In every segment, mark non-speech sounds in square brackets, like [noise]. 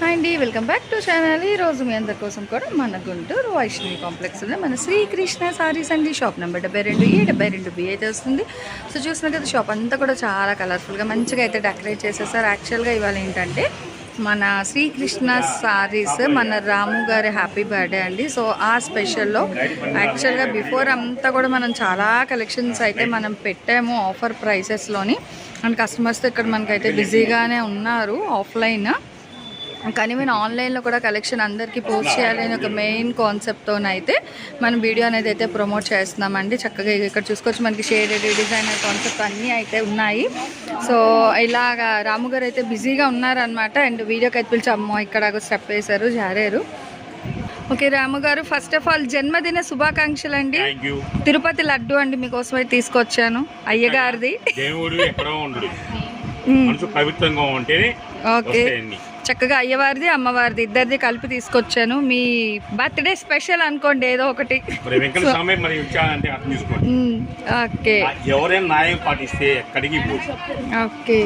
Hi అండి welcome back to channel ఈ రోజు మీ అందరి కోసం కూడా మన గుంటూరు వైష్ణవి కాంప్లెక్స్లో మన శ్రీకృష్ణ సారీస్ అండి షాప్ నెంబర్ డెబ్బై రెండు ఏ డెబ్బై రెండు బి అయితే వస్తుంది. సో చూసిన కదా షాప్ అంతా కూడా చాలా కలర్ఫుల్గా మంచిగా అయితే డెకరేట్ చేసేసారు. యాక్చువల్గా ఇవాళ ఏంటంటే మన శ్రీకృష్ణ సారీస్ మన రాము గారి హ్యాపీ బర్త్డే అండి. సో ఆ స్పెషల్లో యాక్చువల్గా బిఫోర్ అంతా కూడా మనం చాలా కలెక్షన్స్ అయితే మనం పెట్టాము ఆఫర్ ప్రైసెస్లోని అండ్ కస్టమర్స్ ఇక్కడ మనకైతే బిజీగానే ఉన్నారు ఆఫ్లైన్ కానీ నేను ఆన్లైన్లో కూడా కలెక్షన్ అందరికీ పోస్ట్ చేయాలి అని ఒక మెయిన్ కాన్సెప్ట్తోనైతే మనం వీడియో అనేది అయితే ప్రమోట్ చేస్తున్నామండి. చక్కగా ఇక్కడ చూసుకోవచ్చు మనకి షేడెడ్ డిజైనర్ కాన్సెప్ట్ అన్నీ అయితే ఉన్నాయి. సో ఇలాగా రాము గారు అయితే బిజీగా ఉన్నారనమాట అండ్ వీడియోకి అయితే పిలిచాము ఇక్కడ స్టెప్ వేశారు జారారు. ఓకే రాము గారు ఫస్ట్ ఆఫ్ ఆల్ జన్మదిన శుభాకాంక్షలు అండి తిరుపతి లడ్డు అండి మీకోసం అయితే తీసుకొచ్చాను అయ్యగారిది. పవిత్రంగా ఉంటేనే ఓకే. చక్కగా అయ్యవారిది అమ్మవారిది ఇద్దరిది కలిపి తీసుకొచ్చాను. మీ బర్త్డే స్పెషల్ అనుకోండి ఏదో ఒకటి. ఓకే. ఎవరైనా న్యాయం పాటిస్తే ఎక్కడికి పోదు. ఓకే.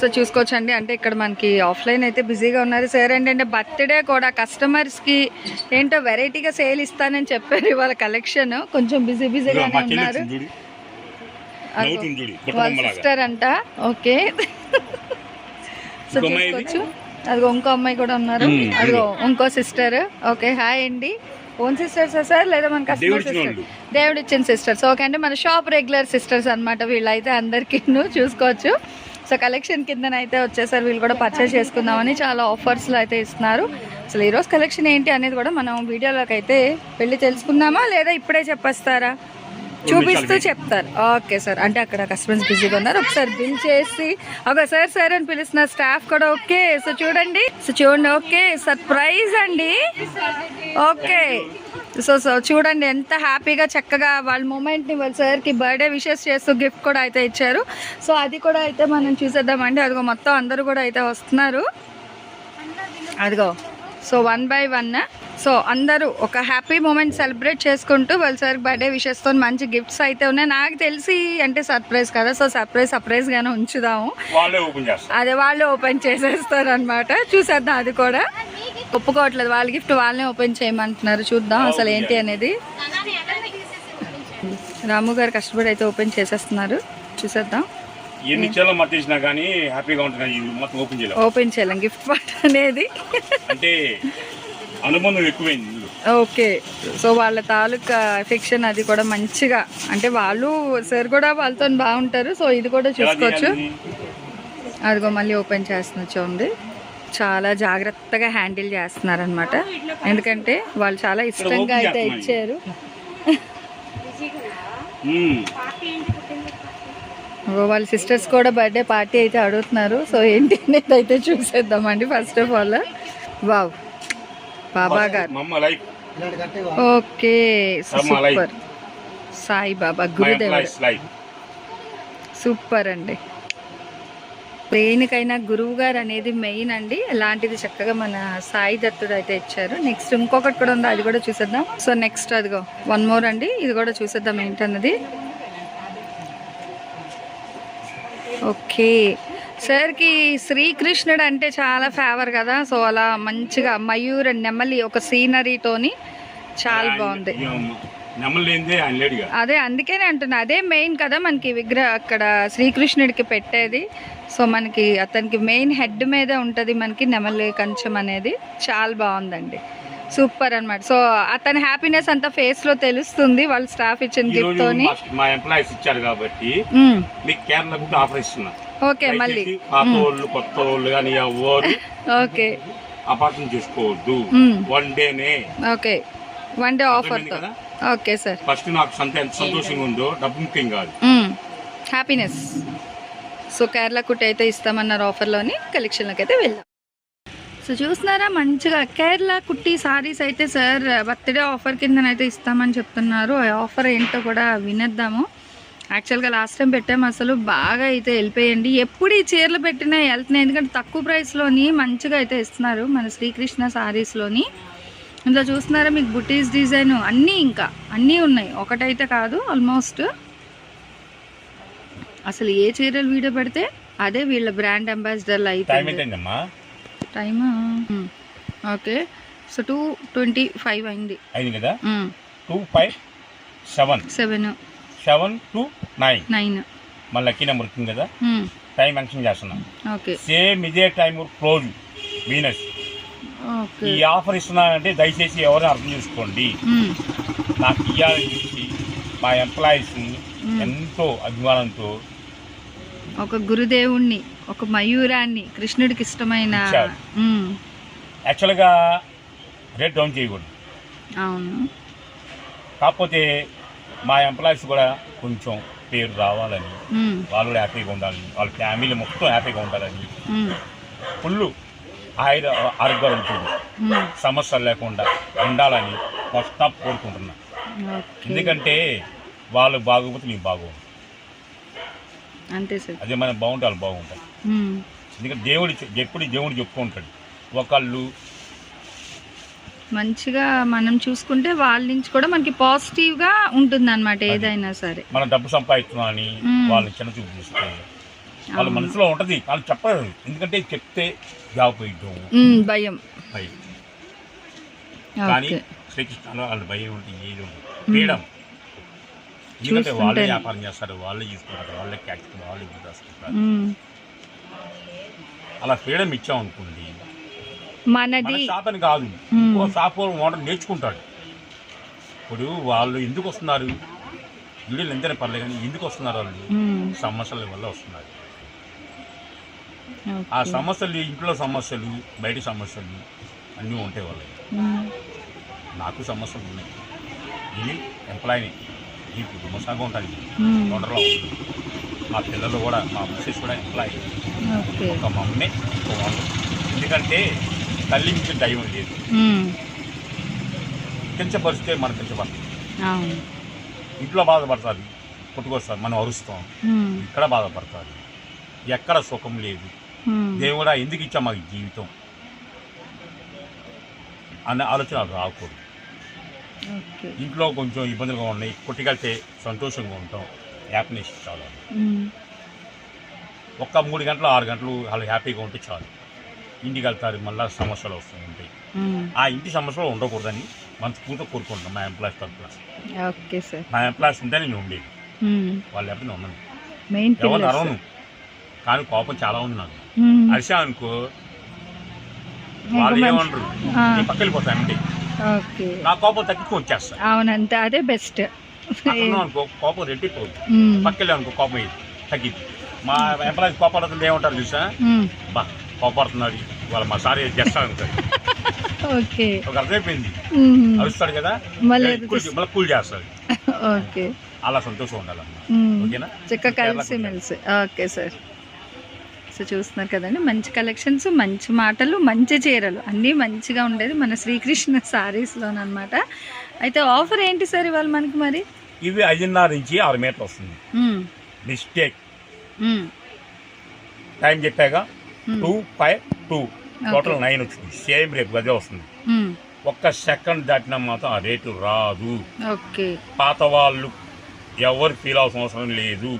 సో చూసుకోవచ్చండి. అంటే ఇక్కడ మనకి ఆఫ్లైన్ అయితే బిజీగా ఉన్నారు సార్. ఏంటంటే బర్త్డే కూడా కస్టమర్స్కి ఏంటో వెరైటీగా సేల్ ఇస్తానని చెప్పారు ఇవాళ కలెక్షన్. కొంచెం బిజీ బిజీగానే చెల్లి ఉన్నారు. సిస్టర్ అంట ఓకే. సో చూసుకోవచ్చు. అదిగో ఇంకో అమ్మాయి కూడా ఉన్నారు. అదిగో ఇంకో సిస్టర్ ఓకే హాయ్ అండి. Own sisters sir? లేదా మన కస్టమర్ సిస్టర్. దేవుడు ఇచ్చిన సిస్టర్స్ ఓకే అంటే మన షాప్ రెగ్యులర్ సిస్టర్స్ అనమాట వీళ్ళైతే అందరికీ చూసుకోవచ్చు. సో కలెక్షన్ కిందనైతే వచ్చేసారు వీళ్ళు కూడా పర్చేస్ చేసుకుందామని చాలా ఆఫర్స్లో అయితే ఇస్తున్నారు. అసలు ఈరోజు కలెక్షన్ ఏంటి అనేది కూడా మనం వీడియోలోకి అయితే వెళ్ళి తెలుసుకుందామా లేదా ఇప్పుడే చెప్పేస్తారా? చూపిస్తూ చెప్తారు. Okay sir. అంటే అక్కడ కస్టమర్స్ బిజీగా ఉన్నారు. ఒకసారి బిల్ చేసి ఒక సార్ సార్ అని పిలుస్తున్న స్టాఫ్ కూడా ఓకే. సో చూడండి. సో చూడండి. ఓకే. సర్ప్రైజ్ అండి. ఓకే. సో సో చూడండి. ఎంత హ్యాపీగా చక్కగా వాళ్ళ మూమెంట్ని వాళ్ళ సార్కి బర్త్డే విషెస్ చేస్తూ గిఫ్ట్ కూడా అయితే ఇచ్చారు. సో అది కూడా అయితే మనం చూసేద్దామండి. అదిగో మొత్తం అందరూ కూడా అయితే వస్తున్నారు. అదిగో. So one by one. So అందరూ ఒక హ్యాపీ మూమెంట్ సెలబ్రేట్ చేసుకుంటూ వాళ్ళ సార్ బర్త్డే విషెస్తో మంచి గిఫ్ట్స్ అయితే ఉన్నాయి. నాకు తెలిసి అంటే సర్ప్రైజ్ కదా. సో సర్ప్రైజ్ సర్ప్రైజ్గానే ఉంచుదాము. అదే వాళ్ళు ఓపెన్ చేసేస్తారు అనమాట చూసేద్దాం అది కూడా. ఒప్పుకోవట్లేదు. వాళ్ళ గిఫ్ట్ వాళ్ళనే ఓపెన్ చేయమంటున్నారు. చూద్దాం అసలు ఏంటి అనేది. రాము గారు కష్టపడి అయితే ఓపెన్ చేసేస్తున్నారు. చూసేద్దాం. ఎన్ని చేలో మత తీసినా కానీ హ్యాపీగా ఇవి మొత్తం ఓపెన్ చేయలేం ఓపెన్ చేయలేం గిఫ్ట్ పార్ట్ అనేది. అంటే అనుబంధం ఎక్కువైంది. ఓకే. సో వాళ్ళ తాలూకా ఎఫెక్షన్ అది కూడా మంచిగా అంటే వాళ్ళు సార్ కూడా వాళ్ళతో బాగుంటారు సో ఇది కూడా చూసుకోవచ్చు? అదిగో మళ్ళీ ఓపెన్ చేస్తున్న చూడండి. చాలా జాగ్రత్తగా హ్యాండిల్ చేస్తున్నారు అనమాట ఎందుకంటే వాళ్ళు చాలా ఇష్టంగా అయితే ఇచ్చారు. వాళ్ళ సిస్టర్స్ కూడా బర్త్డే పార్టీ అయితే అడుగుతున్నారు. సో ఏంటి అనేది అయితే చూసేద్దామండి first of all wow Baba గారు. ఓకే. సూపర్ సాయి బాబా గురుదేవుడు. సూపర్ అండి. దేనికైనా గురువు గారు అనేది మెయిన్ అండి. అలాంటిది చక్కగా మన సాయి దత్తుడు అయితే ఇచ్చారు. నెక్స్ట్ ఇంకొకటి కూడా ఉంది అది కూడా చూసేద్దాం. సో నెక్స్ట్ అదిగో వన్ మోర్ అండి. ఇది కూడా చూసేద్దాం ఏంటన్నది. ఓకే. సార్కి శ్రీకృష్ణుడు అంటే చాలా ఫేవర్ కదా. సో అలా మంచిగా మయూర్ నెమలి ఒక సీనరీతోని చాలా బాగుంది. అదే అందుకనే అంటున్నా. అదే మెయిన్ కదా మనకి విగ్రహ అక్కడ శ్రీకృష్ణుడికి పెట్టేది. సో మనకి అతనికి మెయిన్ హెడ్ మీదే ఉంటుంది మనకి నెమలి కంచం అనేది. చాలా బాగుందండి. సూపర్ అన్నమాట. సో అతని హ్యాపీనెస్ అంతా ఫేస్లో తెలుస్తుంది వాళ్ళ స్టాఫ్ ఇచ్చిన గిఫ్ట్ తోని. మా- ఎంప్లాయీస్ ఇచ్చారు కాబట్టి. మీకు కేరళ కూడా ఆఫర్ ఇస్తున్నా. ఓకే మళ్ళీ. దయచేసి పాత వాళ్ళు కొత్త వాళ్ళు కానీ ఎవరు ఓకే. అపార్థం చేసుకోవద్దు. మ్మ్. వన్ డేనే okay. One day ఆఫర్తో? Okay sir. First నాకు సంత ఎంత సంతోషంగా ఉందో డబ్బు ముఖ్యం కాదు. హ్యాపీనెస్ సో కేరళ కుట్టి అయితే ఇస్తామన్నారు ఆఫర్లోని కలెక్షన్లోకి అయితే వెళ్దాం. సో చూస్తున్నారా? మంచిగా కేరళ కుట్టి సారీస్ అయితే సార్ బర్త్డే ఆఫర్ కిందనైతే ఇస్తామని చెప్తున్నారు. ఆ ఆఫర్ ఏంటో కూడా వినేద్దాము. యాక్చువల్గా లాస్ట్ టైం పెట్టాము అసలు బాగా అయితే వెళ్ళిపోయండి. ఎప్పుడు ఈ చీరలు పెట్టినా వెళ్తున్నాయి. ఎందుకంటే తక్కువ ప్రైస్లోని మంచిగా అయితే ఇస్తున్నారు మన శ్రీకృష్ణ సారీస్లోని. ఇందులో చూస్తున్నారా మీకు బుటీస్ డిజైన్? అన్నీ ఇంకా అన్నీ ఉన్నాయి. ఒకటైతే కాదు ఆల్మోస్ట్. అసలు ఏ చీరలు వీడియో పెడితే అదే వీళ్ళ బ్రాండ్ అంబాసిడర్లు ఏంటండమ్మా? Time? Okay. So two twenty five అయింది. అయింది కదా? Two five seven. Seven. Seven two nine. Nine. మళ్ళీ లక్కీ నెంబర్ వచ్చింది కదా? టైం మెన్షన్ చేస్తున్నాం. ఓకే. సేమ్ ఇదే టైం క్లోజ్. వీనస్ ఓకే. ఈ ఆఫర్ ఇస్తున్నానంటే దయచేసి ఎవరైనా అర్థం చేసుకోండి. నాకు ఇవ్వాలని చెప్పి మా ఎంప్లాయీస్ ఎంతో అభిమానంతో ఒక గురుదేవుణ్ణి. ఒక మయూరాన్ని కృష్ణుడికి ఇష్టమైన. యాక్చువల్గా రేట్ డౌన్ చేయకూడదు అవును కాకపోతే మా ఎంప్లాయీస్ కూడా కొంచెం పేరు రావాలని. వాళ్ళు కూడా హ్యాపీగా ఉండాలని వాళ్ళ ఫ్యామిలీ మొత్తం హ్యాపీగా ఉండాలని. ఫుల్ ఆయుర ఆరోగ్యాలు ఉంటుంది. సమస్యలు లేకుండా ఉండాలని మొత్తం కోరుకుంటున్నా ఓకే. ఎందుకంటే వాళ్ళు బాగోకపోతే నీకు బాగోదు అంతే సార్ అదే మనం బాగుంటే వాళ్ళు బాగుంటారు. ఎందుకంటే దేవుడు ఎప్పుడు దేవుడు చెప్పుకుంటాడు ఒకళ్ళు మంచిగా మనం చూసుకుంటే వాళ్ళ నుంచి కూడా మనకి పాజిటివ్గా ఉంటుంది అనమాట ఏదైనా సరే. మనం డబ్బు సంపాదిస్తున్నామని. వాళ్ళని చిన్న చూపు చూస్తే వాళ్ళ. మనసులో ఉంటది. వాళ్ళు చెప్పరు. ఎందుకంటే చెప్తే జాబ్ పోయిద్దాం భయం. భయం. కానీ శ్రీకృష్ణలో వాళ్ళ భయం ఉంటే ఏది ఫ్రీడమ్. ఎందుకంటే వాళ్ళే. వ్యాపారం చేస్తారు. వాళ్ళే చూసుకుంటారు. వాళ్ళే క్యాచ్ వాళ్ళే రాసుకుంటారు. అలా ఫ్రీడమ్ ఇచ్చాం అనుకోండి మన మనది అని కాదు. ఓ షాప్ ఓనర్ నేర్చుకుంటాడు ఇప్పుడు వాళ్ళు ఎందుకు వస్తున్నారు వీడియోలు ఎంతైనా పర్లేదు కానీ ఎందుకు వస్తున్నారు వాళ్ళు. సమస్యల వల్ల వస్తున్నారు ఆ. సమస్యలు ఇంట్లో సమస్యలు బయట సమస్యలు అన్నీ ఉంటాయి వాళ్ళకి. నాకు సమస్యలు ఉన్నాయి ఇది ఎంప్లాయీని ఈ కుటుంబ సంఘం ఉంటుంది మ్మ్. మా పిల్లలు కూడా మా మిస్సెస్ కూడా ఎంప్లాయీ ఒక మమ్మే ఒక ఓనర్ ఎందుకంటే తల్లి నుంచి దైవం లేదు. కించపరిస్తే మన కించపడతాం. ఇంట్లో బాధపడతారు పుట్టుకొస్తారు మనం అరుస్తాం. ఇక్కడ బాధపడతారు. ఎక్కడ సుఖం లేదు. దేవుడా ఎందుకు ఇచ్చా మాకు జీవితం? అనే ఆలోచన రాకూడదు. ఇంట్లో కొంచెం ఇబ్బందులుగా ఉన్నాయి కొట్టుకెళ్తే సంతోషంగా ఉంటాం. హ్యాపీనెస్ చాలా. ఒక్క మూడు గంటలు ఆరు గంటలు వాళ్ళు హ్యాపీగా ఉంటే చాలు ఇంటికి వెళ్తారు మళ్ళీ సమస్యలు వస్తూ ఉంటాయి. ఆ ఇంటి సమస్యలు ఉండకూడదని మనస్ఫూర్తిగా కోరుకుంటున్నాం మా ఎంప్లాయీస్ తరఫున. Okay sir. మా ఎంప్లాయీస్ ఉంటే నేను ఉండేది. వాళ్ళు ఎప్పుడు నేను ఉన్నాను ఎవరు అరవను. కానీ కోపం చాలా ఉంది నాకు. అరిసా అనుకో వాళ్ళు ఏమనరు. నీ పక్కకి అంటే నా కోపం తగ్గించుకొని వచ్చేస్తా అవునంతే అదే బెస్ట్. [laughs] అనుకో కోపం రెట్టిపోదు మ్మ్. పక్కకి అనుకో కోపం అయ్యింది తగ్గింది మా ఎంప్లాయీస్ కోపడుతుంది ఏమంటారు చూసా. బా కోపడుతున్నాడు వాళ్ళ మా సారీ చేస్తాను అనుకోండి ఓకే. ఒక అర్థమైపోయింది. అరుస్తాడు కదా మళ్ళీ కూల్ చేస్తాడు. ఓకే. అలా సంతోషం ఉండాలమ్మా మ్మ్. ఓకేనా? చక్క కలిసి మెలిసి ఓకే సార్. సో చూస్తున్నారు కదండి మంచి కలెక్షన్స్ మంచి మాటలు మంచి చీరలు. అన్నీ మంచిగా ఉండేది మన శ్రీకృష్ణ సారీస్లోనమాట అయితే ఆఫర్ ఏంటి సార్ ఇవాళ మనకి మరి? ఇవి ఐదున్నర నుంచి ఆరు మీటర్లు వస్తుంది. మిస్టేక్. టైం చెప్పాక. Two five two total. Nine వచ్చింది. సేమ్ రేపు అదే వస్తుంది. ఒక్క సెకండ్ దాటినా మాత్రం ఆ రేటు రాదు. ఓకే. పాత వాళ్ళు ఎవరు ఫీల్ అవసరం అవసరం లేదు.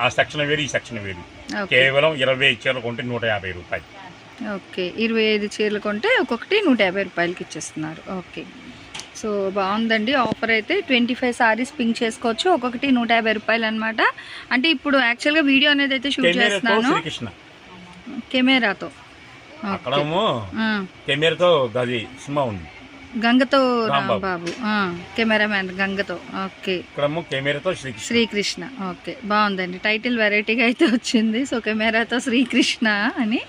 ఆ సెక్షన్ వేరు ఈ సెక్షన్ వేరు. కేవలం ఇరవై చీరలు కొంటే నూట యాభై రూపాయలు. ఓకే. ఇరవై ఐదు చీరలు కొంటే ఒక్కొక్కటి నూట యాభై రూపాయలకి ఇచ్చేస్తున్నారు. ఓకే. సో బాగుందండి. ఆఫర్ అయితే ట్వంటీ ఫైవ్ సారీస్ పింక్ చేసుకోవచ్చు. ఒక్కొక్కటి నూట యాభై రూపాయలు అనమాట అంటే ఇప్పుడు యాక్చువల్గా వీడియో అనేది అయితే షూట్ చేస్తున్నాను. కెమెరాతో. కెమెరాతో సినిమా ఉంది. గంగతో రాంబాబు. కెమెరామ్యాన్ గంగతో. ఓకే కెమెరాతో శ్రీకృష్ణ. ఓకే బాగుందండి. టైటిల్ వెరైటీగా అయితే వచ్చింది. సో కెమెరాతో శ్రీకృష్ణ అని.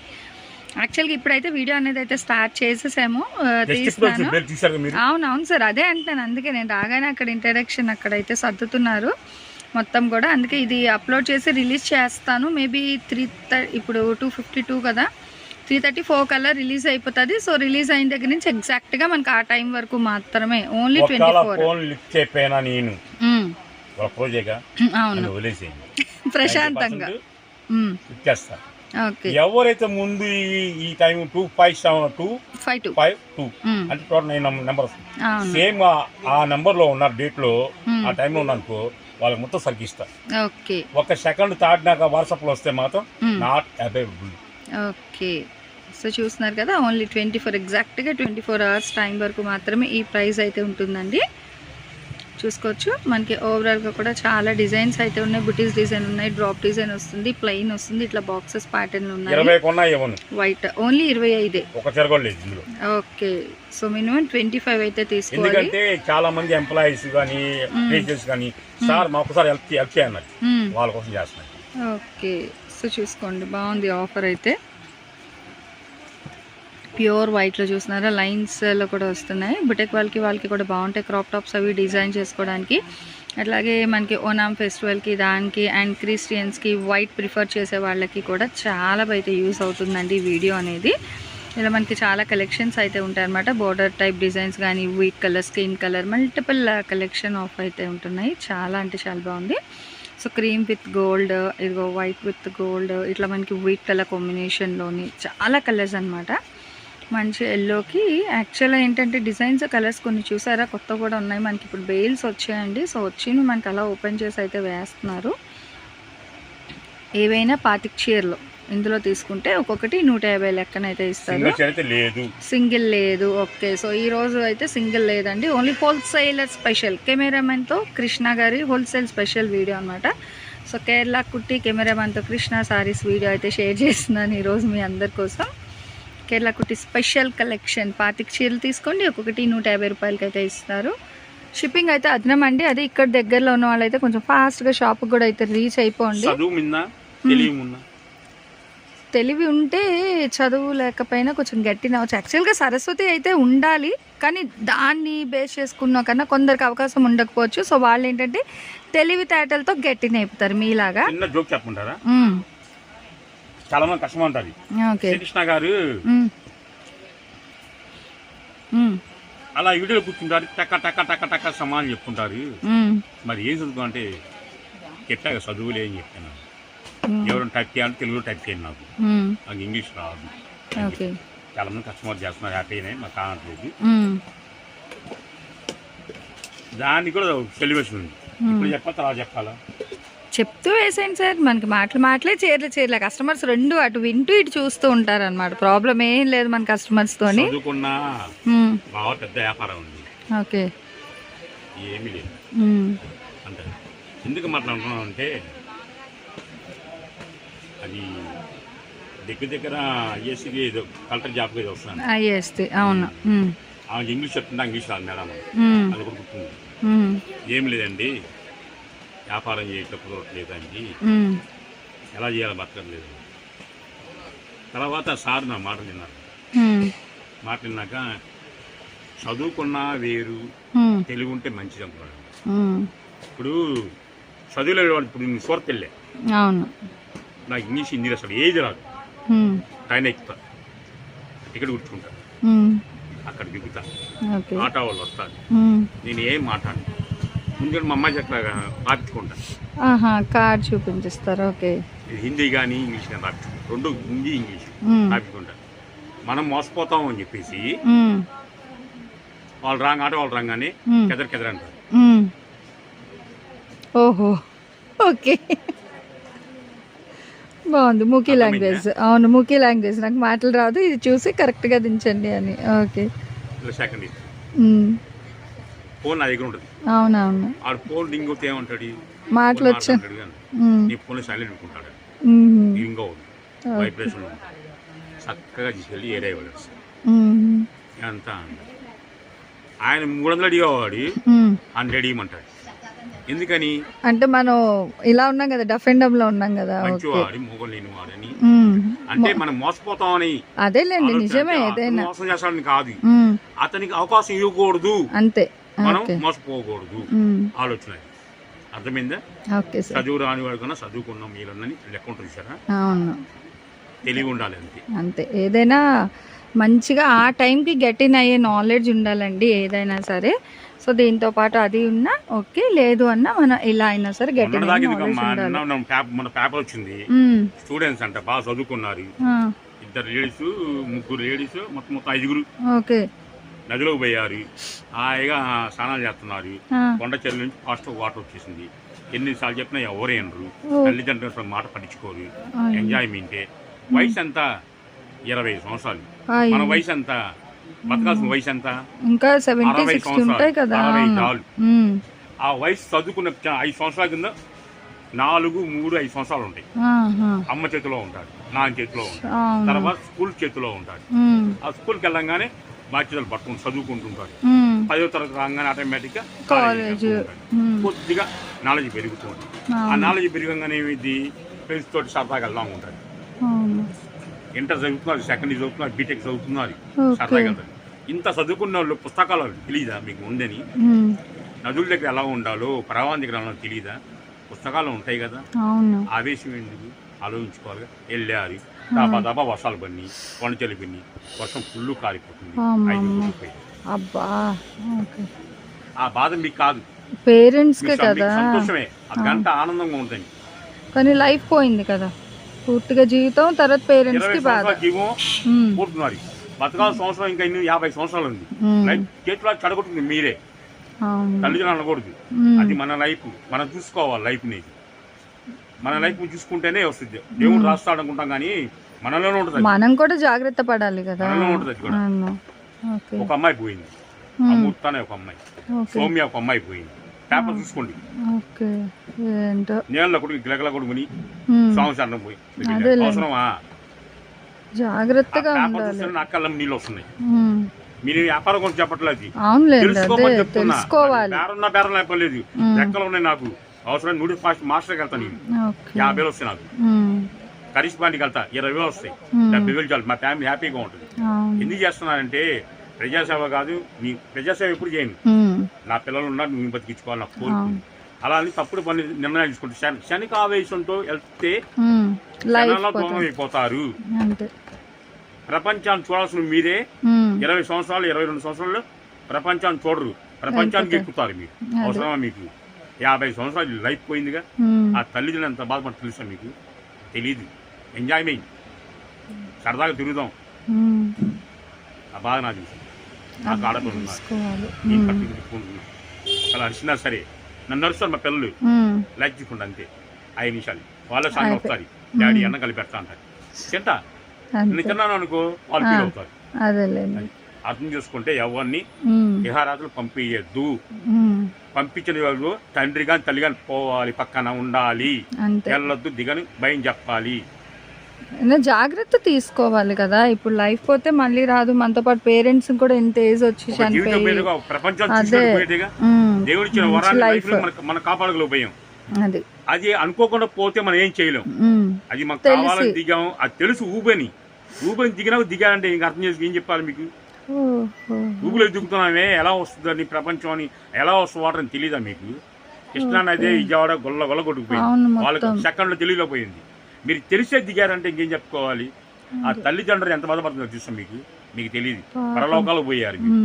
యాక్చువల్గా ఇప్పుడైతే వీడియో అనేది అయితే స్టార్ట్ చేసేసాము. ఆ, జస్ట్ ఇప్పుడు తీస్తున్నాను వచ్చింది. చూశారు కదా మీరు. అవును అవును సార్ అదే అంటాను అందుకే నేను రాగానే అక్కడ ఇంట్రడక్షన్ అక్కడైతే సర్దుతున్నారు. మొత్తం కూడా అందుకే ఇది అప్లోడ్ చేసి రిలీజ్ చేస్తాను. మేబీ త్రీ ఇప్పుడు టూ ఫిఫ్టీ టూ కదా. త్రీ థర్టీ ఫోర్ కల్లా రిలీజ్ అయిపోతుంది. సో రిలీజ్ అయిన దగ్గర నుంచి ఎగ్జాక్ట్గా మనకి ఆ టైం వరకు మాత్రమే. ఓన్లీ ట్వంటీ ఫోర్ అవును. ప్రశాంతంగా. ఎవరైతే ముందు ఈ- time two five seven two five two. Five two. అంటే టోటల్ నైన్ నెంబర్ సేమ్ ఆ నెంబర్లో ఉన్న డేట్లో. ఆ టైంలో ఉన్నానుకో వాళ్ళకి మొత్తం సరిగిస్తా ఓకే. ఒక సెకండ్ తాడినాక వాట్సాప్లో వస్తే మాత్రం. Not available. ఓకే. సో చూస్తున్నారు కదా ఓన్లీ ట్వంటీ ఫోర్ ఎగ్జాక్ట్గా ట్వంటీ ఫోర్ అవర్స్ టైం వరకు మాత్రమే ఈ ప్రైస్ అయితే ఉంటుందండి. చూసుకోవచ్చు. మనకి ఓవరాల్గా కూడా చాలా డిజైన్స్ అయితే ఉన్నాయి. బుటీస్ డిజైన్ ఉన్నాయి డ్రాప్ డిజైన్ వస్తుంది ప్లెయిన్ వస్తుంది. ఇట్లా బాక్సెస్ ప్యాటర్న్లు ఉన్నాయి. వైట్ ఓన్లీ ఇరవై ఐదే. Okay. So minimum twenty five అయితే తీసుకోవాలి. చాలా మంది ఎంప్లాయీస్ కానీ Hmm. టీచర్స్ కానీ సార్ మా ఒకసారి హెల్ప్ హెల్ప్ చేయన్నారు మ్మ్. వాళ్ళ కోసం చేస్తున్నారు. ఓకే. సో చూసుకోండి. బాగుంది ఆఫర్ అయితే. ప్యూర్ వైట్లో చూస్తున్నారా లైన్స్లో కూడా వస్తున్నాయి. బుటెక్ వాళ్ళకి వాళ్ళకి కూడా బాగుంటాయి క్రాప్ టాప్స్ అవి డిజైన్ చేసుకోవడానికి. అట్లాగే మనకి ఓనామ్ ఫెస్టివల్కి దానికి అండ్ క్రిస్టియన్స్కి వైట్ ప్రిఫర్ చేసే వాళ్ళకి కూడా చాలా అయితే యూస్ అవుతుందండి ఈ వీడియో అనేది. ఇలా మనకి చాలా కలెక్షన్స్ అయితే ఉంటాయన్నమాట. బోర్డర్ టైప్ డిజైన్స్ కానీ wheat colour skin colour multiple collection of అయితే ఉంటున్నాయి. చాలా అంటే చాలా బాగుంది. సో క్రీమ్ విత్ గోల్డ్ ఇదిగో వైట్ విత్ గోల్డ్ ఇట్లా మనకి వైట్ కలర్ కాంబినేషన్లోని చాలా కలర్స్ అన్నమాట. మంచి ఎల్లోకి యాక్చువల్గా ఏంటంటే డిజైన్స్ కలర్స్ కొన్ని చూసారా? కొత్త కూడా ఉన్నాయి. మనకి ఇప్పుడు బెయిల్స్ వచ్చాయండి. సో వచ్చి మనకి అలా ఓపెన్ చేసి అయితే వేస్తున్నారు. ఏవైనా పాతిక్ చీరలు ఇందులో తీసుకుంటే ఒక్కొక్కటి నూట యాభై లెక్కన అయితే ఇస్తారు. సింగిల్ లేదు. ఓకే సో ఈ రోజు అయితే సింగిల్ లేదండి. ఓన్లీ హోల్సేలర్ స్పెషల్ కెమెరామెన్తో కృష్ణ గారి హోల్సేల్ స్పెషల్ వీడియో అనమాట సో కేరళ కుట్టి కెమెరామెన్తో కృష్ణ సారీస్ వీడియో అయితే షేర్ చేస్తున్నాను ఈరోజు మీ అందరి కోసం. కేరళ కుట్టి స్పెషల్ కలెక్షన్. పాతిక చీరలు తీసుకోండి ఒక్కొక్కటి నూట యాభై రూపాయలకి అయితే ఇస్తారు. షిప్పింగ్ అయితే అదనం అండి అదే ఇక్కడ దగ్గరలో ఉన్న వాళ్ళైతే కొంచెం ఫాస్ట్గా షాప్కి కూడా అయితే రీచ్ అయిపోండి. తెలివి ఉంటే చదువు లేకపోయినా కొంచెం గట్టి నవ్వచ్చు యాక్చువల్గా సరస్వతి అయితే ఉండాలి కానీ దాన్ని బేస్ చేసుకున్న కన్నా కొందరికి అవకాశం ఉండకపోవచ్చు. సో వాళ్ళు ఏంటంటే తెలివితేటలతో గట్టి నేపుతారు మీలాగా చిన్న జోక్ చెప్పుకుంటారా మ్మ్. చాలా మంది కష్టం ఉంటుంది ఓకే. శ్రీకృష్ణ గారు. అలా వీడియోలో కూర్చుంటారు టక్క టక్క టక్క టక్క సమానం చెప్పుకుంటారు. మరి ఏం చదువుకో అంటే చెప్పాక చదువులే అని చెప్పాను. మ్మ్. ఎవరైనా టైప్ చేయాలంటే తెలుగులో టైప్ చేయండి నాకు. నాకు ఇంగ్లీష్ రాదు. చాలా మంది కస్టమర్ చేస్తున్నారు హ్యాపీనే మాకు కానట్లేదు. మ్మ్. దానికి కూడా సెలిబ్రేషన్ ఉంది. ఇప్పుడు చెప్పాలి తర్వాత చెప్పాలా? చెప్తూ వేసేయండి సార్. మనకి మాటలు మాటలే చీరలు చీరలే. కస్టమర్స్ రెండు అటు వింటూ ఇటు చూస్తూ ఉంటారు అనమాట ప్రాబ్లం ఏం లేదు మన వ్యాపారం ఉంది. ఓకే. ఎందుకు మాట్లాడుతున్నాం అంటే అది దగ్గర దగ్గర ఐఎస్సీకి ఏదో కలెక్టర్ జాబ్కి ఏదో వస్తున్నాను అయ్యేస్తే అవును. ఆమె ఇంగ్లీష్ చెప్తుంటే ఇంగ్లీష్ రాదు మేడం. అది కూడా. ఏం లేదండి. వ్యాపారం చేయటం కుదరట్లేదండి మ్మ్. ఎలా చేయాలో బతకట్లేదు తర్వాత సార్ నా మాట విన్నారు. మాట విన్నాక చదువుకున్నా వేరు. తెలుగు ఉంటే మంచిది అనుకున్నాడు. ఇప్పుడు చదువులే వాడు ఇప్పుడు నేను సూరత్ వెళ్ళే నాకు ఇంగ్లీష్ హిందీ అసలు ఏది రాదు. ట్రైన్ ఎక్కుతా టికెట్ మ్మ్. అక్కడ దిగుతా ఆటో వాళ్ళు వస్తారు. నేను ఏం మాట్లాడు ముందు మా అమ్మాయి చెప్పలాగా రాపించుకుంటా ఆహా కార్డ్ చూపించిస్తారు ఓకే. హిందీ కానీ ఇంగ్లీష్ కానీ రాపించుకుంటా రెండు హిందీ ఇంగ్లీష్. రాపించుకుంటా మనం మోసపోతాం అని చెప్పేసి. వాళ్ళు రాంగ్ ఆటో వాళ్ళు రాగానే మ్మ్. కెదర్ కెదర్ అంటారు. ఓహో ఓకే. బాగుంది మూకీ లాంగ్వేజ్. అవును మూకీ లాంగ్వేజ్. నాకు మాటలు రాదు ఇది చూసి కరెక్ట్గా దించండి అని. ఓకే. సెకండ్. ఫోన్ నా దగ్గర ఉంటుంది. అవునవును. ఆడు ఫోన్ రింగ్ అవుతే ఏమంటాడు? మాటలు వచ్చా. నీ ఫోన్ సైలెంట్ మ్మ్. రింగ్ అవుతుంది వైబ్రేషన్ చక్కగా తీసుకెళ్ళి ఏరియా. అంతా ఆయన మూడు వందలు అడిగేవాడు. హండ్రెడ్ ఇవ్వమంటాడు. ఎందుకని? అంటే మనం ఇలా ఉన్నాం కదా డఫ్ అండ్ డబ్లో ఉన్నాం కదా మంచివాడు మొగలు లేని వాడని. అంటే మనం మోసపోతామని. అదేలేండి నిజమే ఏదైనా. మోసం చేస్తాడని కాదు. అతనికి అవకాశం ఇవ్వకూడదు. అంతే. మనం మోసపోకూడదు. ఆలోచన. అర్థమైందా? చదువు రాని వాడు కన్నా చదువుకున్నాం మీరన్నని లెక్క ఉంటుంది సార్ అవును. తెలివి ఉండాలి అంతే. అంతే. ఏదైనా మంచిగా ఆ టైంకి గెట్ ఇన్ అయ్యే నాలెడ్జ్ ఉండాలండి ఏదైనా సరే. సో దీంతో పాటు అది ఉన్నా ఓకే లేదు అన్నా మనం ఇలా అయినా సరే ఉండాలి. అన్న మన పేపర్ వచ్చింది. స్టూడెంట్స్ అంట బాగా చదువుకున్నారు. ఇద్దరు లేడీస్ ముగ్గురు లేడీస్ మొత్తం మొత్తం ఐదుగురు. ఓకే. నదిలోకి పోయారు. హాయిగా స్నానాలు చేస్తున్నారు. కొండ నుంచి ఫాస్ట్ వాటర్ వచ్చేసింది. ఎన్నిసార్లు చెప్పినా ఎవరు వినరు. ఓ. తల్లిదండ్రులు మాట పట్టించుకోరు. ఎంజాయ్మెంటే. వయసు ఎంత ఇరవై సంవత్సరాలు. మన వయసు ఎంత బతకాల్సిన వయసు ఎంత ఇంకా అరవై కదా. అరవై ఉమ్, ఆ వయసు చదువుకున్న ఐదు సంవత్సరాల కింద నాలుగు మూడు ఐదు సంవత్సరాలు ఉంటాయి. అమ్మ చేతిలో ఉంటాడు. నాన్న చేతిలో ఉంటాడు. తర్వాత స్కూల్ చేతిలో ఉంటాడు. ఆ స్కూల్కి వెళ్ళంగానే బాధ్యతలు పట్టుకుని చదువుకుంటుంటాడు పదో తరగతి రాగానే ఆటోమేటిక్గా కాలేజ్ కొద్దిగా నాలెడ్జ్ పెరుగుతుంది ఆ. నాలెడ్జ్ పెరగంగానే ఏమిది? ఫ్రెండ్స్ తోటి సరదాగా వెళ్దాం అవును. ఇంటర్ చదువుతున్నారు సెకండ్ ఇయర్ చదువుతున్నారు బీటెక్ చదువుతున్నారు. సరదాగా వెళ్తారు. ఇంత చదువుకున్న వాళ్ళు పుస్తకాలు తెలియదా మీకు ఉందని? నదుల దగ్గర ఎలా ఉండాలో ప్రవాహం దగ్గర ఎలా తెలియదా పుస్తకాలు ఉంటాయి కదా. ఆవేశం ఎందుకు? ఆలోచించుకోవాలి వెళ్ళారు. దాబా దాబా వర్షాలు పడినాయి కొండ చెల్లి పడినాయి వర్షం ఫుల్ కారిపోతుంది. అమ్మమ్మ. ఐదు రోజులు పోయి. అబ్బా. ఓకే. ఆ బాధ మీకు కాదు. పేరెంట్స్కే మీకు కదా. సంతోషమే. ఆ. గంట ఆనందంగా ఉంటుంది. కానీ లైఫ్ పోయింది కదా. పూర్తిగా జీవితం తర్వాత పేరెంట్స్ ఇరవై కి బాధ. సంవత్సరాల జీవం ఉమ్, పోతున్నారు బతకాల సంవత్సరం ఇంకా ఇన్ని యాభై సంవత్సరాలు ఉంది. ఉమ్, లైఫ్ చేతిలో చెడగొట్టింది మీరే. అవును. తల్లిదండ్రులు అనకూడదు. ఉమ్, అది మన లైఫ్. మనం చూసుకోవాలి లైఫ్ని మన లైఫ్ చూసుకుంటేనే వస్తుంది. దేవుడు రాస్తాడు అనుకుంటాం కానీ మనలోనే ఉంటుంది. మనం కూడా జాగ్రత్త పడాలి కదా. మనలో ఉంటుంది అది కూడా. అవును. ఓకే. ఒక అమ్మాయి పోయింది. అనే ఒక అమ్మాయి. సౌమ్య ఒక అమ్మాయి పోయింది. పేపర్ చూసుకోండి. ఓకే. ఏంటో? నీళ్ళ కొడుకు గిలగల కొడుకుని సంవత్సరం పోయి. అవసరమా? జాగ్రత్తగా ఉండాలి. నా కళ్ళ నీళ్ళు వస్తున్నాయి. మీరు వ్యాపారం గురించి చెప్పట్లేదు తెలుసుకోవాలి. బేరం లేపలేదు. లెక్కలు ఉన్నాయి నాకు. అవసరం నూడి ఫాస్ట్ మాస్టర్కి వెళ్తాను నేను. యాభై వేలు వస్తాయి నాకు. ఉమ్, కరిష్మానికి వెళ్తా ఇరవై వేలు వస్తాయి. ఉమ్, డెబ్బై వేలు చాలు. మా ఫ్యామిలీ హ్యాపీగా ఉంటుంది. ఎందుకు చేస్తున్నానంటే ప్రజాసేవ కాదు నీ ప్రజాసేవ ఎప్పుడు చేయను. ఉమ్, నా పిల్లలు ఉన్నారు నువ్వు బతికించుకోవాలి నాకు కోరిక. అలా అని తప్పుడు పని నిర్ణయాలు తీసుకుంటే శని శనిక ఆవేశంతో వెళ్తే జనాల్లో దూరం అయిపోతారు. ప్రపంచాన్ని చూడాల్సిన మీరే. ఇరవై సంవత్సరాలు ఇరవై రెండు సంవత్సరాలు ప్రపంచాన్ని చూడరు. ప్రపంచానికి. ఎక్కుతారు మీరు. అవసరమా మీకు? యాభై సంవత్సరాలు లైఫ్ పోయిందిగా. ఆ తల్లిదండ్రులు ఎంత బాధపడి తెలుసా మీకు? తెలియదు ఎంజాయ్మెంట్ సరదాగా తిరుగుదాం. ఆ బాధ నాకు తెలుసు. నాకు తిప్పుకుంటున్నా అలా అరిచినా సరే నన్ను అరుస్తారు మా పిల్లలు. లైక్ అంతే. ఐదు నిమిషాలు. వాళ్ళ సాంగ్ అయిపోయి. వస్తారు డాడీ అన్న కలిపి పెడతా అంటారు. తింటా? నేను తిన్నాను అనుకో వాళ్ళు ఫీల్. అవుతారు. అర్థం చేసుకుంటే ఎవరిని ఉమ్, విహారాతులు పంపించద్దు పంపించిన వాళ్ళు తండ్రి కానీ తల్లి కానీ పోవాలి పక్కన ఉండాలి. వెళ్ళొద్దు దిగని భయం చెప్పాలి. జాగ్రత్త తీసుకోవాలి కదా. ఇప్పుడు లైఫ్ పోతే మళ్ళీ రాదు. మనతో పాటు పేరెంట్స్ కూడా ఎంత ఏజ్ వచ్చి లైఫ్ మన కాపాడగలిగిపోయాం అది. అది అనుకోకుండా పోతే మనం ఏం చేయలేం. అది మాకు. కావాలని దిగాం. అది తెలుసు ఊబని. ఊబని దిగినా దిగాలంటే ఇంక అర్థం చేసి ఏం చెప్పాలి మీకు. ఊబిలో దిగుతున్నామే ఎలా వస్తుందని ప్రపంచం అని ఎలా వస్తుంది వాటర్ అని తెలియదా మీకు? కృష్ణా నది విజయవాడ గొల్ల గొల్ల కొట్టుకుపోయింది. వాళ్ళకి సెకండ్లో తెలివిలో పోయింది మీరు తెలిసే దిగారంటే ఇంకేం చెప్పుకోవాలి? ఆ తల్లిదండ్రులు ఎంత బాధపడుతుందో చూస్తాం మీకు? మీకు తెలియదు. పరలోకాలు పోయారు మీరు.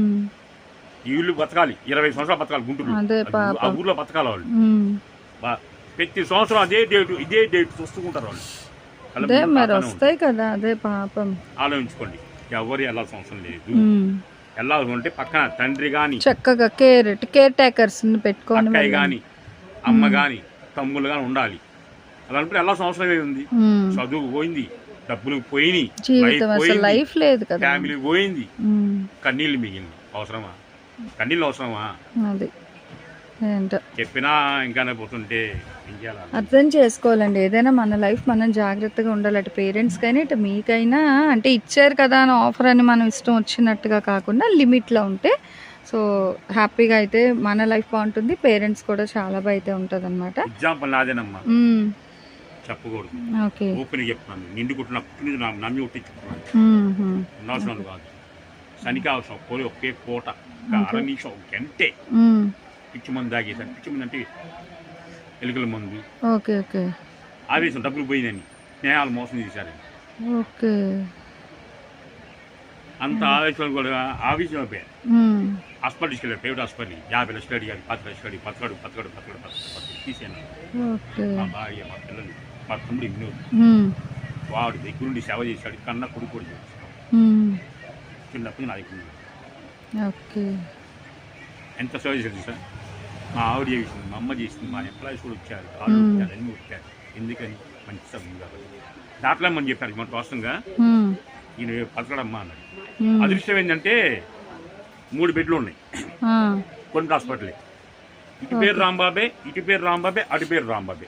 ఈ ఊళ్ళు బతకాలి. ఇరవై సంవత్సరాలు బతకాలి గుంటూరు ఆ ఊర్లో బతకాలి వాళ్ళు. ప్రతి సంవత్సరం అదే డేట్ ఇదే డేట్ చూసుకుంటారు వాళ్ళు. అదే మరి. వస్తాయి కదా అదే పాపం. ఆలోచించుకోండి. ఎవరు వెళ్ళాల్సిన అవసరం లేదు. వెళ్ళాల్సి ఉంటే పక్కన తండ్రి గాని చక్కగా కేర్ కేర్ టేకర్స్ అక్కయ్య. గాని అమ్మ గాని తమ్ముళ్ళు గాని ఉండాలి. అలా అనుకుంటే వెళ్ళాల్సిన అవసరం ఏముంది చదువు పోయింది డబ్బులు పోయినాయి. లైఫ్ లేదు కదా. ఫ్యామిలీ పోయింది. కన్నీళ్ళు మిగిలింది అవసరమా? కన్నీళ్ళు అవసరమా? అది. ఏంటో. చెప్పినా ఇంకానే పోతుంటే అర్థం చేసుకోవాలండి. ఏదైనా మన లైఫ్ మనం జాగ్రత్తగా ఉండాలి. అటు పేరెంట్స్ కానీ ఇటు మీకైనా అంటే ఇచ్చారు కదా అని ఆఫర్ అని మనం ఇష్టం వచ్చినట్టుగా కాకుండా లిమిట్లో ఉంటే సో హ్యాపీగా అయితే మన లైఫ్ బాగుంటుంది. పేరెంట్స్ కూడా చాలా బాగా అయితే ఉంటుంది అనమాట ఎగ్జాంపుల్ నాదేనమ్మా చెప్పకూడదు. ఓపెన్ చెప్తున్నాను. నిండు కుట్టిన పుట్టినది నా నమ్మి మ్మ్. ఉండాల్సిన కాదు. శనికి అవసరం కోరి ఒకే పూట ఒక అర నిమిషం ఒక గంటే. పిచ్చి మందు తాగేసాను పిచ్చి మందు అంటే ఎలుకల మందు. Okay okay. ఆవేశం డబ్బులు పోయిందని స్నేహాలు మోసం చేశారని ఓకే. అంత ఆవేశం కూడా ఆవేశం అయిపోయారు మ్మ్. హాస్పిటల్ తీసుకెళ్ళాడు ప్రైవేట్ హాస్పిటల్ యాభై లక్షలు అడిగాడు పది లక్షలు అడిగి పత్తడు పత్తడు పత్తడు పత్తడు తీసాను మా భార్య మా పిల్లలు. మా తమ్ముడు ఉమ్, వాడు దగ్గరుండి సేవ చేశాడు కన్న కొడుకు కూడా చేశాడు. చిన్నప్పుడు నా దగ్గర. ఓకే. ఎంత సేవ చేశాడు సార్? మా ఆవిడ చేసింది మా అమ్మ చేసింది మా ఎంప్లాయీస్ కూడా వచ్చారు వాళ్ళు. వచ్చారు అన్నీ వచ్చారు. ఎందుకని? మంచి సభ్యులు కాబట్టి. దాంట్లో మనం చెప్పారు? మన వాస్తవంగా ఈయన పలకడమ్మా అన్నాడు. అదృష్టం ఏంటంటే మూడు బెడ్లు ఉన్నాయి. కొన్ని హాస్పిటల్. ఇటు పేరు రాంబాబే ఇటు పేరు రాంబాబే అటు పేరు రాంబాబే.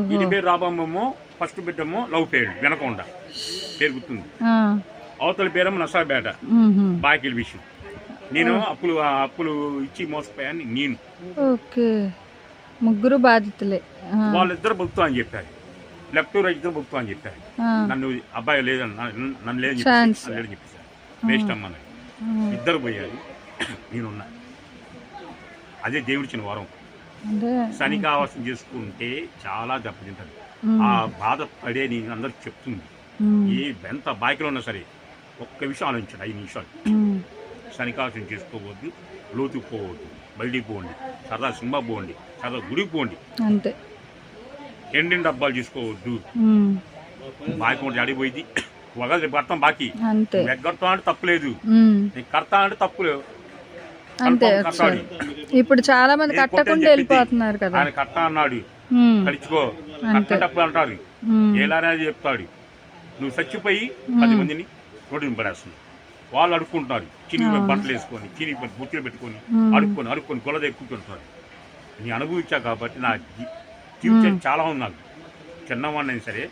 ఇటు పేరు రాంబాబేమో ఫస్ట్ బిడ్డమో లవ్ పేరు వెనకొండ. పేరు గుర్తుంది. అవతల పేరేమో నసాబేట బాకీల విషయం. నేను అప్పులు అప్పులు ఇచ్చి మోసపోయాను నేను. ఓకే. ముగ్గురు బాధితులే. వాళ్ళిద్దరు బతుకుతా అని చెప్పారు. లెఫ్ట్ రైట్ ఇద్దరు బతుకుతా అని చెప్పారు. నన్ను అబ్బాయి లేదని నన్ను- లేదని లేదని వేస్ట్ అమ్మని ఆ, ఇద్దరు పోయారు. నేనున్నా. అదే దేవుడిచ్చిన వరం. అంటే శని కావాల్సిన చేసుకుంటే చాలా దెబ్బతింటారు ఉమ్, ఆ బాధ పడే నేను అందరికి చెప్తుంది. ఏ ఎంత బాకిలో ఉన్నా సరే ఒక్క విషయం ఆలోచించండి ఐదు నిమిషాలు. ఉమ్, శని కావాల్సిన చేసుకోవద్దు లోతుకు పోవద్దు బయటికి పోండి సరదా సినిమా పోండి సరదా గుడికి పోండి. అంతే. ఎండిన డబ్బాలు చేసుకోవద్దు. ఉమ్, బాకి ఉంటే అడిగిపోయింది వగలు రేపు కడతాం బాకీ. ఎగ్గడతాం అంటే తప్పులేదు కడతా అంటే తప్పులేదు అంతే కడతాం, కట్టాలి. ఇప్పుడు చాలా మంది కట్టకుండా వెళ్ళిపోతున్నారు కదా. ఆయన కట్టా అన్నాడు. కలుచుకో. కట్టేటప్పుడు అంటారు ఉమ్, ఏలానే చెప్తాడు. నువ్వు చచ్చిపోయి పది మందిని రోడ్డుని పడేస్తున్నావు. వాళ్ళు అడుక్కుంటున్నారు. చిని బట్టలు వేసుకొని చిని బుట్టలు పెట్టుకొని. అడుక్కొని అడుక్కొని గొల్ల ఎక్కుంటుంటారు నీ అనుభవించా కాబట్టి నా జీవితం చాలా ఉంది నాకు. చిన్నవాడినైనా సరే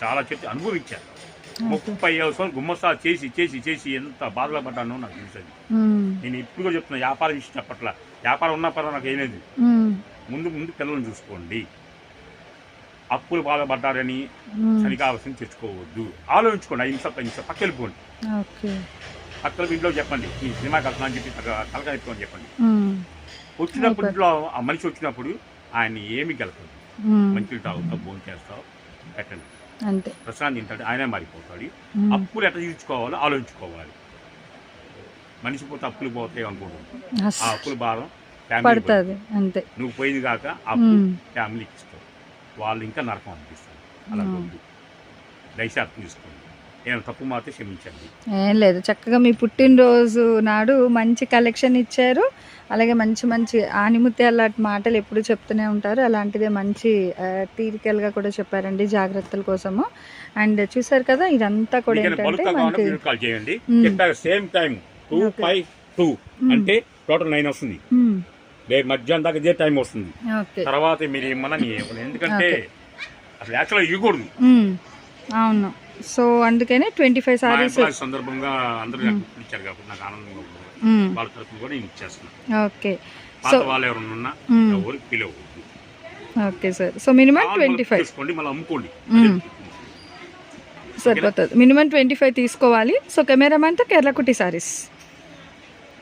చాలా చెప్పి అనుభవించా. ముప్పై సంవత్సరాలు గుమ్మస్తా చేసి చేసి చేసి ఎంత బాధలు పడ్డానో నాకు తెలుసది ఉమ్, నేను ఇప్పుడు కూడా చెప్తున్నా వ్యాపారం విషయం చెప్పట్ల వ్యాపారం ఉన్న పర్వ నాకు ఏమేది ముందు ముందు పిల్లల్ని చూసుకోండి. అప్పులు బాధపడ్డారని ఉమ్, సరి కావాల్సింది తెచ్చుకోవద్దు. ఆలోచించుకోండి పది నిమిషాలు పక్క వెళ్ళిపోండి. పక్కన ఇంట్లో చెప్పండి ఈ సినిమాకి వస్తున్నా అని చెప్పి తలకాయ ఎత్తుకొని చెప్పండి. వచ్చినప్పుడు ఇంట్లో ఆ మనిషి వచ్చినప్పుడు ఆయన ఏమి ఉమ్, మంచిలు తాగుతావు భోజనం చేస్తావు పెట్టండి. అంతే. ప్రశాంత్ తింటాడు ఆయనే మారిపోతాడు. అప్పులు ఎట్లా తీర్చుకోవాలో ఆలోచించుకోవాలి. మనిషి పోతే అప్పులు పోతాయి అస్- ఆ అప్పులు భారం పడుతుంది అంతే. నువ్వు పోయింది కాక అప్పు ఫ్యామిలీకి ఇస్తావు. వాళ్ళు ఇంకా నరకం అనిపిస్తారు అలా దయచేసి అర్థం తీసుకోండి. నేను తప్పు మాత్రం క్షమించండి. ఏం లేదు. చక్కగా మీ పుట్టినరోజు నాడు మంచి కలెక్షన్ ఇచ్చారు. అలాగే మంచి మంచి ఆనిముత్యాలు లాంటి మాటలు ఎప్పుడు చెప్తూనే ఉంటారు. అలాంటిదే మంచి తీరికలుగా కూడా చెప్పారండి జాగ్రత్తల కోసము. అండ్ చూసారు కదా ఇదంతా కూడా ఏంటంటే మనకి same time two. Five two మ్మ్. అంటే టోటల్ నైన్ వస్తుంది. రేపు మధ్యాహ్నం దాకా ఇదే టైం వస్తుంది. తర్వాత మీరు ఏమన్నా. ఎందుకంటే. అసలు యాక్చువల్గా ఇవ్వకూడదు. ఉమ్, అవును. సో అందుకనే ట్వంటీ ఫైవ్ సారీస్ సందర్భంగా అందరూ ఇచ్చారు కాబట్టి నాకు ఆనందంగా వాళ్ళ తరఫున కూడా నేను ఇచ్చేస్తున్నాను ఓకే సో వాళ్ళు ఎవరైనా ఉన్నా. ఎవరికి okay sir so minimum twenty five తీసుకోండి మళ్ళీ అమ్ముకోండి. మ్మ్. సరిపోతుంది. మినిమం ట్వంటీ ఫైవ్ తీసుకోవాలి. సో కెమెరామ్యాన్తో కేరళకుట్టి సారీస్ ఓకే